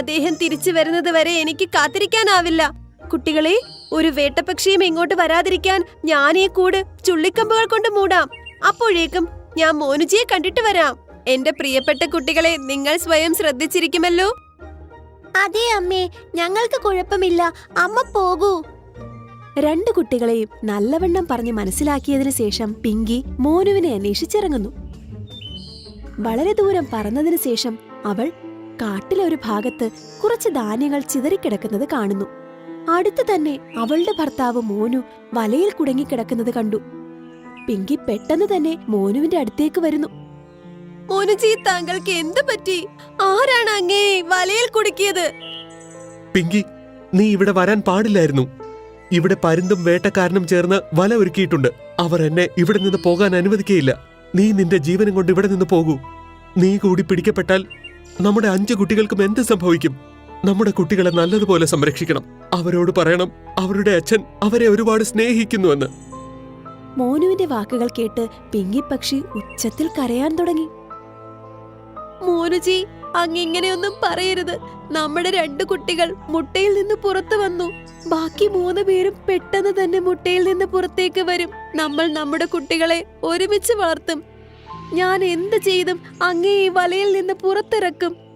അദ്ദേഹം തിരിച്ചു വരുന്നത് വരെ എനിക്ക് കാത്തിരിക്കാനാവില്ല. കുട്ടികളെ ഒരു വേട്ടപക്ഷിയും ഇങ്ങോട്ട് വരാതിരിക്കാൻ ഞാൻ ഈ കൂട് ചുള്ളിക്കമ്പുകൾ കൊണ്ട് മൂടാം. അപ്പോഴേക്കും ഞാൻ മോനുജിയെ കണ്ടിട്ട് വരാം. എന്റെ പ്രിയപ്പെട്ട കുട്ടികളെ നിങ്ങൾ സ്വയം ശ്രദ്ധിച്ചിരിക്കുമല്ലോ? അതെ അമ്മേ ഞങ്ങൾക്ക് കുഴപ്പമില്ല. അമ്മ പോകൂ. രണ്ടു കുട്ടികളെയും നല്ലവണ്ണം പറഞ്ഞ് മനസ്സിലാക്കിയതിനു ശേഷം പിങ്കി മോനുവിനെ അന്വേഷിച്ചിറങ്ങുന്നു. വളരെ ദൂരം പറന്നതിനു ശേഷം അവൾ കാട്ടിലെ ഒരു ഭാഗത്ത് കുറച്ച് ധാന്യങ്ങൾ ചിതറിക്കിടക്കുന്നത് കാണുന്നു. അടുത്ത് തന്നെ അവളുടെ ഭർത്താവ് മോനു വലയിൽ കുടുങ്ങിക്കിടക്കുന്നത് കണ്ടു. പിങ്കി പെട്ടെന്ന് തന്നെ മോനുവിന്റെ അടുത്തേക്ക് വരുന്നു. മോനുജി താങ്കൾക്ക് എന്ത് പറ്റി? ആരാണ് അങ്ങേ വലയിൽ കുടുക്കിയത്? പിങ്കി നീ ഇവിടെ വരാൻ പാടില്ലായിരുന്നു. ഇവിടെ പരുന്തും വേട്ടക്കാരനും ചേർന്ന് വല ഒരുക്കിയിട്ടുണ്ട്. അവർ എന്നെ ഇവിടെ നിന്ന് പോകാൻ അനുവദിക്കയില്ല. നീ നിന്റെ ജീവനും കൊണ്ട് ഇവിടെ നിന്ന് പോകൂ. നീ കൂടി പിടിക്കപ്പെട്ടാൽ നമ്മുടെ അഞ്ച് കുട്ടികൾക്കും എന്ത് സംഭവിക്കും? നമ്മുടെ കുട്ടികളെ നല്ലതുപോലെ സംരക്ഷിക്കണം. അവരോട് പറയണം അവരുടെ അച്ഛൻ അവരെ ഒരുപാട് സ്നേഹിക്കുന്നുവെന്ന്. മോനുവിന്റെ വാക്കുകൾ കേട്ട് പിങ്കി പക്ഷി ഉച്ചത്തിൽ കരയാൻ തുടങ്ങി. മോനുജി അങ്ങിങ്ങനെയൊന്നും പറയരുത്. നമ്മുടെ രണ്ട് കുട്ടികൾ മുട്ടയിൽ നിന്ന് പുറത്തു വന്നു. ബാക്കി മൂന്ന് പേരും പെട്ടെന്ന് തന്നെ മുട്ടയിൽ നിന്ന് പുറത്തേക്ക് വരും. നമ്മൾ നമ്മുടെ കുട്ടികളെ ഒരുമിച്ച് വളർത്തും. ഞാൻ എന്ത് ചെയ്തും അങ്ങേ ഈ വലയിൽ നിന്ന് പുറത്തിറക്കും.